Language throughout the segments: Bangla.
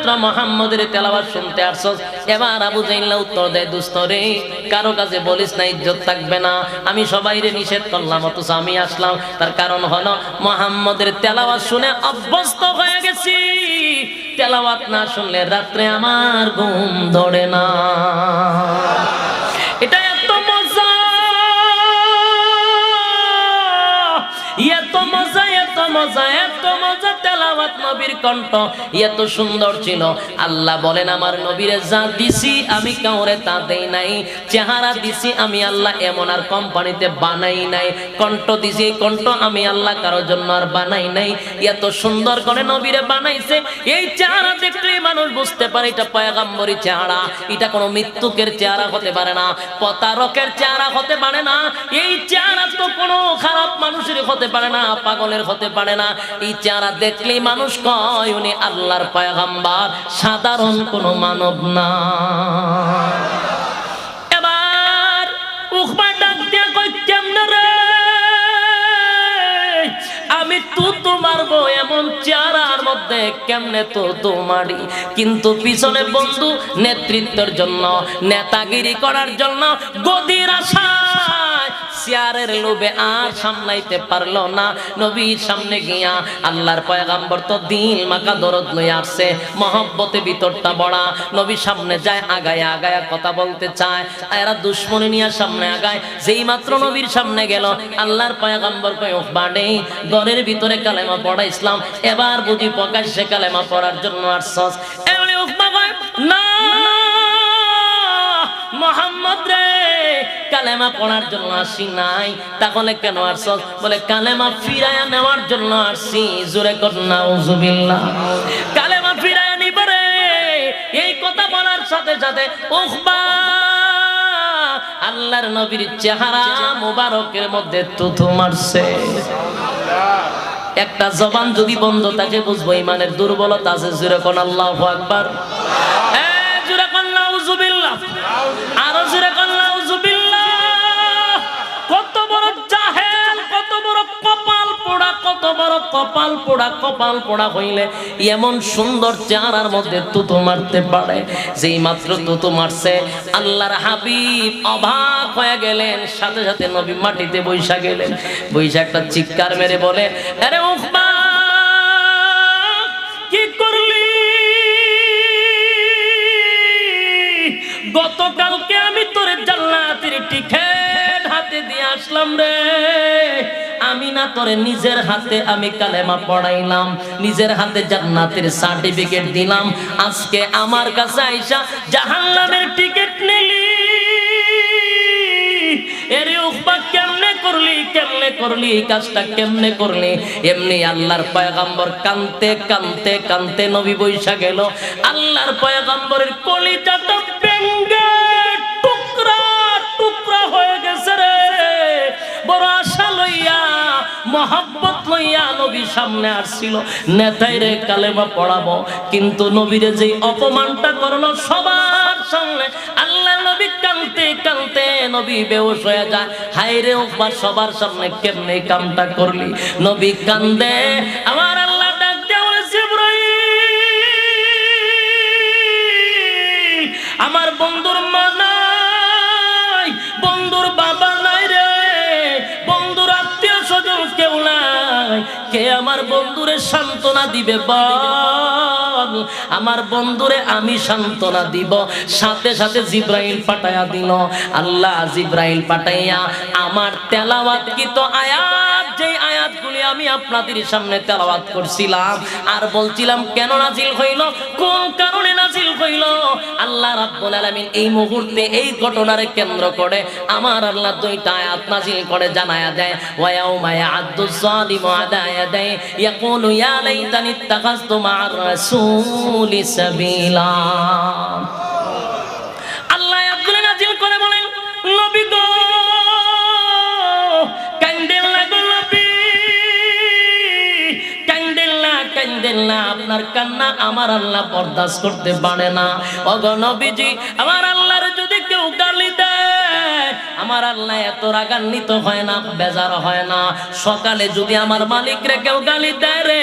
মাত্র মোহাম্মদের তেলাওয়াত শুনতে আসছস এবার আবু জাইল্লা উত্তর দেয় দুস্তরে কারও কাছে বলিস না, ইজ্জত থাকবে না। আমি সবাইরে নিষেধ করলাম, অথচ আমি আসলাম। তার কারণ হলো, মোহাম্মদের তেলাওয়াত শুনে অভ্যস্ত হয়ে গেছি। তেলাওয়াত না শুনলে রাত্রে আমার ঘুম ধরে না। মজা, এত মজা তেলাওয়াত নবীর কণ্ঠ। এত সুন্দর ছিল। আল্লাহ বলেন, আমার নবীরে যা দিছি আমি কাউরে তা দেই নাই। চেহারা দিছি আমি আল্লাহ, এমন আর কোম্পানিতে বানাই নাই। কণ্ঠ দিছি কণ্ঠ আমি আল্লাহ কারোর জন্য আর বানাই নাই। এত সুন্দর করে নবীরে বানাইছে। এই চেহারা দেখলেই মানুষ বুঝতে পারে, এটা পয়গাম্বরী চেহারা। এটা কোনো মৃত্যুকের চেহারা হতে পারে না, প্রতারকের চেহারা হতে পারে না। এই চেহারা তো কোনো খারাপ মানুষের হতে পারে না, পাগলের হতে পারে না। এই চেহারা দেখলেই মানুষ কয়, উনি আল্লাহর পয়গাম্বার, সাধারণ কোনো মানব না। আমি তু তোমার চেহারার মধ্যে কেমনে কিন্তু পিছনে বন্ধু নেতৃত্বের জন্য, নেতাগিরি করার জন্য গদির আশায় চেয়ারের লোভে আর সামলাইতে পারল না। নবীর সামনে গিয়া আল্লাহর পয়গাম্বর তো দিল মাকা দরদ লই আসছে। মহব্বতে ভিতরটা বড়া। নবীর সামনে যায়, আগায় আগায় কথা বলতে চায়। আর এরা দুশ্মনী নিয়ে সামনে আগায়। যেই মাত্র নবীর সামনে গেল, আল্লাহর পয়গাম্বর কয় বাড়ে, ঘরের ভিতরে কালেমা পড়া ইসলাম। এবার বুঝি প্রকাশ্যে কালেমা পড়ার জন্য আসছস এমনি উকমা কয় না মোহাম্মদ কালেমা পড়ার জন্য আসি নাই। তাহলে কেন আসছস বলে, কালেমা ফিরায়া নেওয়ার জন্য আসছি জোরে কর, নাউজুবিল্লাহ। কালেমা ফিরায়া নিবারে এই কথা বলার সাথে সাথে, উখবা, আল্লাহর নবীর চেহারা মোবারকের মধ্যে তুথু মারছে। একটা জবান যদি বন্ধ থাকে, বুঝব ইমানের দুর্বলতা আছে। জুরে কোন আল্লাহ আকবার। নাউজুবিল্লাহ। আরও জুরে পোড়া, কত বড় কপাল পোড়া কপাল পোড়া হইলে এমন সুন্দর চেহারার মধ্যে তুতু মারতে পারে। যেই মাত্র তুতু মারছে, আল্লাহর হাবিব অবাক হয়ে গেলেন, সাথে সাথে নবী মাটিতে বৈশা গেলেন। বৈশা একটা চিৎকার মেরে বলে, আরে উখবা কি করলি? গতকালকে আমি তোরে জান্নাতের টিকেট হাতে দিয়ে আসলাম রে। আমি না করে নিজের হাতে আমি কালেমা পড়াইলাম, নিজের হাতে জান্নাতের সার্টিফিকেট দিলাম। আজকে আমার কাছে আইসা জাহান্নামের টিকিট নিলি। এরে কেমনে করলি এমনি আল্লাহর নবী আল্লাহর টুকরা টুকরা হয়ে গেছে রে। বড় লইয়া, মহাব্বত লইয়া নবীর সামনে আসছিল। নেতাইরে কালেমা পড়াবো, কিন্তু নবীরে যে অপমানটা করল সবার সামনে, আল্লাহ নবী কানতে কানতে নবী বেউস হয়ে যায়। হাই রে সবার সামনে কেমনে কামটা করলি? নবী কান্দে, আমার কে আমার বন্ধুরে সান্ত্বনা দিবে, বল। আমার বন্ধুরে আমি সান্ত্বনা দিব। সাথে সাথে জিব্রাইল পাঠাইয়া দিল। আল্লাহ জিব্রাইল পাঠাইয়া আমার তেলাওয়াত কি তো আয়াতগুলি আমি আপনাদের সামনে তেলাওয়াত করছিলাম আর বলছিলাম, কেন নাজিল হইল? কোন কারণে নাজিল হইল? আল্লাহ রাব্বুল আলামিন এই মুহূর্তে এই ঘটনার কেন্দ্র করে আমার আল্লাহ দুইটা আয়াত নাজিল করে, জানায়া দেয়, ওয়া ইয়াউমা ইয়া'আদ্দু যালিমু আলা ইয়াদাই, ইয়াকুলু ইয়া লাইতানি ইত্তাখাযতু মা'আর রাসূলি সাবিলা। না আপনার কান্না আমার আল্লাহ বরদাস্ত করতে পারে না। ওগো আমার দেয় আমার আল্লাহ এত রাগান্বিত হয় না, বেজার হয় না। সকালে যদি আমার মালিক রে কেউ গালি দেয় রে,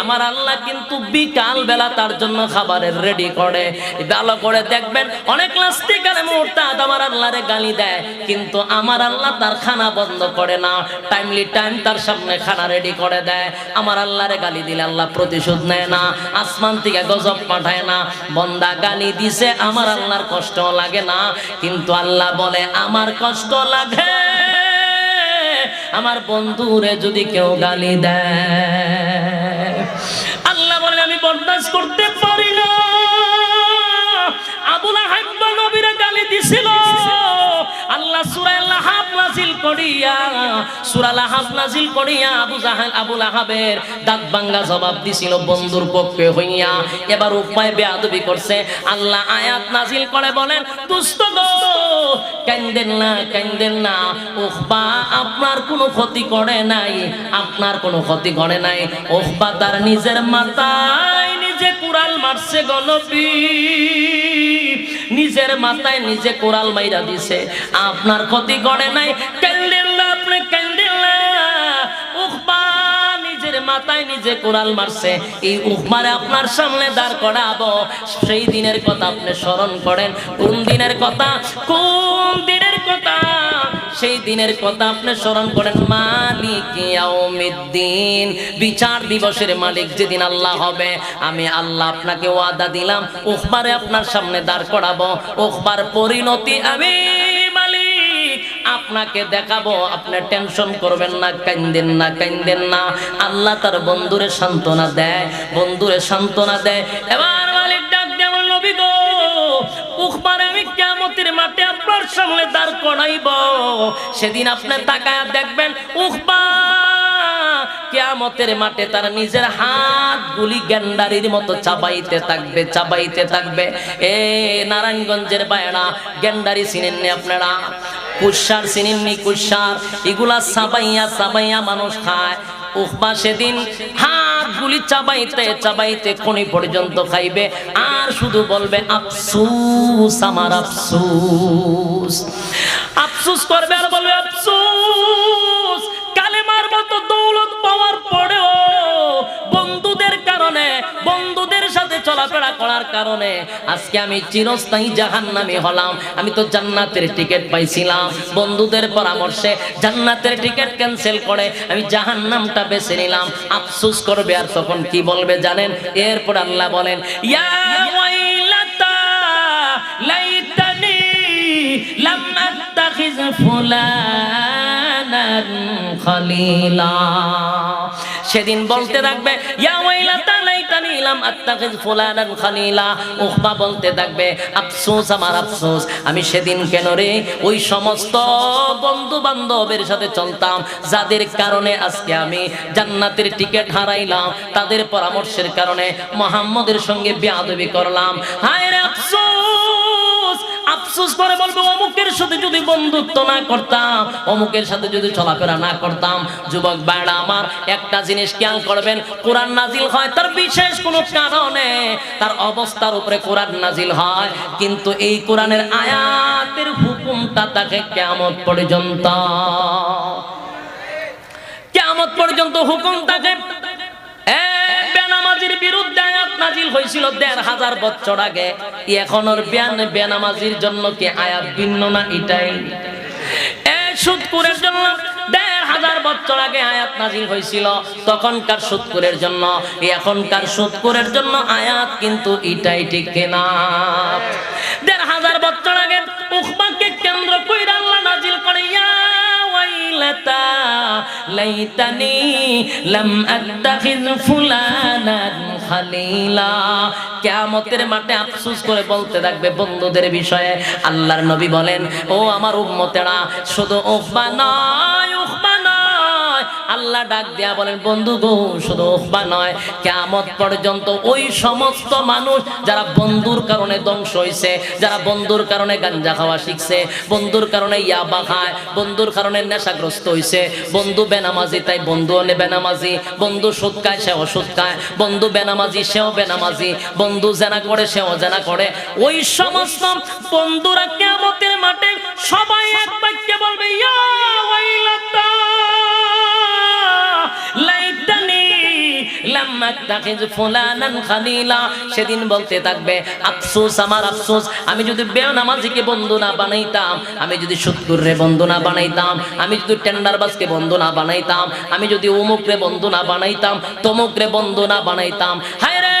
আমার আল্লাহ কিন্তু বিকাল বেলা তার জন্য খাবারের রেডি করে। ভালো করে দেখবেন, অনেক লাস্টিকালে মুহূর্তে আমার আল্লাহরে গালি দেয়, কিন্তু আমার আল্লাহ তার খানা বন্ধ করে না। টাইমলি টাইম তার সামনে খানা রেডি করে দেয়। আমার আল্লাহরে গালি দিলে আল্লাহ প্রতিশোধ নেয় না, আসমান থেকে গজব পাঠায় না। বন্দা গালি দিছে, আমার আল্লাহর কষ্ট লাগে না, কিন্তু আল্লাহ বলে, আমার কষ্ট লাগে আমার বন্ধুরে যদি কেউ গালি দেয়। আল্লাহ বলে আমি বরদাস্ত করতে এবার উপায় করছে। আল্লাহ আয়াত নাজিল করে বলেন না না। ওহবা আপনার কোনো ক্ষতি করে নাই, আপনার কোনো ক্ষতি করে নাই। ওহবা তার নিজের মাথায় নিজে কুড়াল মারছে গলবি নিজের মাথায় নিজে কোরাল মাইরা দিছে। আপনার ক্ষতি করে নাই কান্দেন মাথায় নিজে কোরাল মারছে। এই উখমারে আপনার সামনে দাঁড় করাবো। সেই দিনের কথা আপনি স্মরণ করেন। কোন দিনের কথা? কোন দিনের কথা? সেই দিনের কথা আপনি স্মরণ করেন। মালিক ইয়াউমিদ্দিন, বিচার দিবসের মালিক যেদিন আল্লাহ হবে। আমি আল্লাহ আপনাকে ওয়াদা দিলাম। উখবারে আপনার সামনে দাঁড় করাবো। উখবার পরিণতি আমি আপনাকে দেখাবো, আপনি টেনশন করবেন না কাইন্দেন না কাইন্দেন না। আল্লাহ তার বন্ধুরে সান্ত্বনা দেয়, বন্ধুরে সান্ত্বনা দেয়। এবার মালিক ডাক দেওয়ার নবী গো উখবার আমি কিয়ামতের মাঠে আপনার সামনে দাঁড় করাইব। সেদিন আপনি তাকায় দেখবেন উখবা কিয়ামতের মাঠে তার নিজের হাত গুলি গেন্ডারির মতো চাবাইতে থাকবে চাবাইতে থাকবে। এ, নারায়ণগঞ্জের বায়না, গেন্ডারি চিনেননি আপনারা? কুসার চিনেননি কুসার এগুলা চাবাইয়া চাবাইয়া মানুষ খায়। উখবা সেদিন হাত গুলি চাবাইতে চাবাইতে কোনি পর্যন্ত খাইবে। আর শুধু বলবে, আফসুস, আমার আফসুস। আফসুস করবে আর বলবে, আফসুস, কালেমার মতো দৌলত পাওয়ার পরেও বন্ধুদের সাথে চলাফেরা করার কারণে আজকে আমি চিরস্থায়ী জাহান্নামী হলাম। আমি তো জান্নাতের টিকিট পাইছিলাম। বন্ধুদের পরামর্শে জান্নাতের টিকিট ক্যান্সেল করে আমি জাহান্নামটা বেছে নিলাম। আফসোস করবে আর তখন কি বলবে জানেন? এরপর আল্লাহ বলেন, ইয়া ওয়াইলাতা, লাইতানি লাম আত্তাখিজ ফুলানান খলিলা। সেদিন বলতে থাকবে আমি সেদিন কেন রে ওই সমস্ত সাথে চলতাম, যাদের কারণে আজকে আমি জান্নাতের টিকিট হারাইলাম, তাদের পরামর্শের কারণে মোহাম্মদের সঙ্গে বেয়াদবি করলাম। হায় আফসোস! আফসোস করে বলব, অমুকের সাথে যদি বন্ধুত্ব না করতাম, অমুকের সাথে যদি চলাফেরা না করতাম, যুবক বাড়া আমার, একটা জিনিস খেয়াল করবেন, কোরআন নাজিল হয় তার বিশেষ কোনো কারণে, তার অবস্থার উপরে কোরআন নাজিল হয়, কিন্তু এই কোরআনের আয়াতের হুকুমটা তাকে কেমন পর্যন্ত কেমন পর্যন্ত হুকুম তাকে নাজিল হয়েছিল দেড় হাজার বছর আগে। এখন ওর বেন বেনামাজির জন্য কি আয়াত ভিন্ন না এটাই? এ সুদকুরের জন্য দেড় হাজার বছর আগে আয়াত নাজিল হয়েছিল তখনকার সুদকুরের জন্য এখনকার সুদকুরের জন্য আয়াত কিন্তু এটাই ঠিক না দেড় হাজার বছর আগে উখবাকে কেন্দ্র করে আল্লাহ নাজিল করে ইয়া ওয়াইলাতা ليتني لم أتخذ فلانا মাঠে আফসোস করে বলতে থাকবে বন্ধুদের বিষয়ে, আল্লাহর নবী বলেন, ও আমার উম্মতেরা, শুধু ও নয় আল্লাহ ডাক দেয়া বলেন, বন্ধু গো, শুধু উখবা নয় কেমত পর্যন্ত ওই সমস্ত মানুষ যারা বন্ধুর কারণে ধ্বংস হয়েছে যারা বন্ধুর কারণে গাঞ্জা খাওয়া শিখছে, বন্ধুর কারণে ইয়াবা খায়, বন্ধুর কারণে নেশাগ্রস্ত হয়েছে বন্ধু বেনামাজি, তাই বন্ধু অনে বেনামাজি, বন্ধু সুদ খায়, সেও সুদ খায়, বন্ধু বেনামাজি, সেও বেনামাজি, বন্ধু জেনা করে, সেও জেনা করে, ওই সমস্ত বন্ধুরা কেমতের মাঠে সবাই এক বাক্যে বলবে, ইয়া সেদিন বলতে থাকবে, আফসোস, আমার আফসোস, আমি যদি বেনামাজিকে বন্ধু না বানাইতাম, আমি যদি সুদকুররে বন্ধু না বানাইতাম, আমি যদি টেন্ডারবাজকে বন্ধু না বানাইতাম, আমি যদি অমুকরে বন্ধু না বানাইতাম, তমুকরে বন্ধু না বানাইতাম, হায় রে!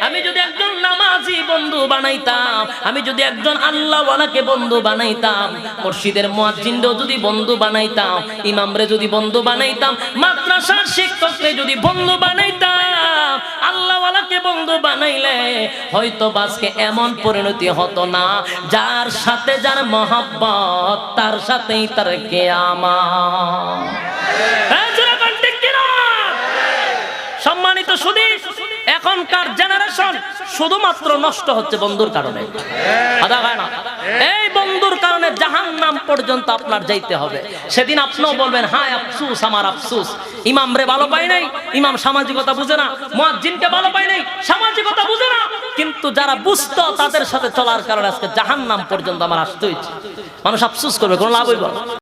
আমি যদি একজন নামাজি বন্ধু বানাইতাম, আমি যদি একজন আল্লাহওয়ালাকে বন্ধু বানাইতাম, মসজিদের মুয়াজ্জিনরেও যদি বন্ধু বানাইতাম, ইমামরে যদি বন্ধু বানাইতাম মাদ্রাসার শিক্ষককে যদি বন্ধু বানাইতাম আল্লাহওয়ালাকে বন্ধু বানাইলে হয়তো বাসকে এমন পরিণতি হতো না যার সাথে যার মহাব্বত তার সাথেই তার কে হ্যাঁ, ঠিক কিনা? সম্মানিত সুদী এখনকার জেনারেশন শুধুমাত্র নষ্ট হচ্ছে বন্ধুর কারণে। এই বন্ধুর কারণে জাহান নাম পর্যন্ত আপনার যাইতে হবে। সেদিন আপনিও বলবেন, হায় আফসুস, আমার আফসুস। ইমাম রে ভালো পাই নাই, ইমাম সামাজিকতা বুঝে না, মুয়াজ্জিনকে ভালো পাই নাই, সামাজিকতা বুঝে না। কিন্তু যারা বুঝতো তাদের সাথে চলার কারণে আজকে জাহান নাম পর্যন্ত আমার আসতে হয়েছে মানুষ আফসুস করবে, কোনো লাভ হইব।